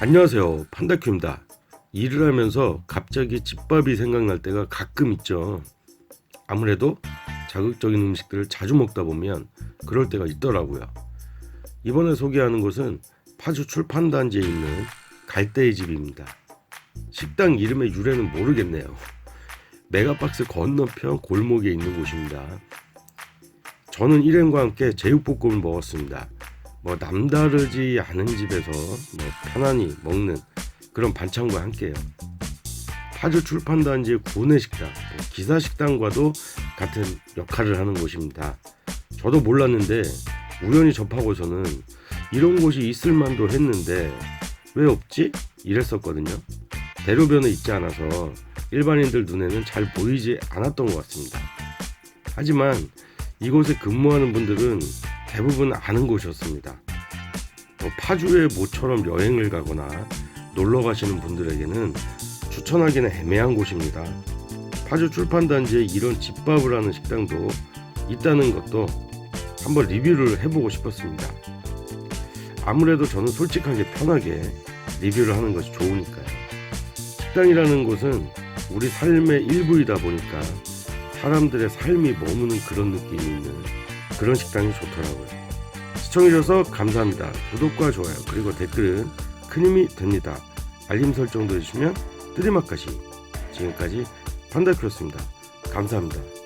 안녕하세요. 판다큐입니다. 일을 하면서 갑자기 집밥이 생각날 때가 가끔 있죠. 아무래도 자극적인 음식들을 자주 먹다 보면 그럴 때가 있더라고요. 이번에 소개하는 곳은 파주 출판단지에 있는 갈대의 집입니다. 식당 이름의 유래는 모르겠네요. 메가박스 건너편 골목에 있는 곳입니다. 저는 일행과 함께 제육볶음을 먹었습니다. 뭐 남다르지 않은 집에서 뭐 편안히 먹는 그런 반찬과 함께요. 파주 출판단지의 구내식당, 뭐 기사식당과도 같은 역할을 하는 곳입니다. 저도 몰랐는데 우연히 접하고서는 이런 곳이 있을 만도 했는데 왜 없지? 이랬었거든요. 대로변에 있지 않아서 일반인들 눈에는 잘 보이지 않았던 것 같습니다. 하지만 이곳에 근무하는 분들은 대부분 아는 곳이었습니다. 뭐 파주에 모처럼 여행을 가거나 놀러 가시는 분들에게는 추천하기는 애매한 곳입니다. 파주 출판단지에 이런 집밥을 하는 식당도 있다는 것도 한번 리뷰를 해보고 싶었습니다. 아무래도 저는 솔직하게 편하게 리뷰를 하는 것이 좋으니까요. 식당이라는 곳은 우리 삶의 일부이다 보니까 사람들의 삶이 머무는 그런 느낌이 있는 그런 식당이 좋더라고요. 시청해주셔서 감사합니다. 구독과 좋아요 그리고 댓글은 큰 힘이 됩니다. 알림 설정도 해주시면 뜨리맛까지 지금까지 판다큐였습니다. 감사합니다.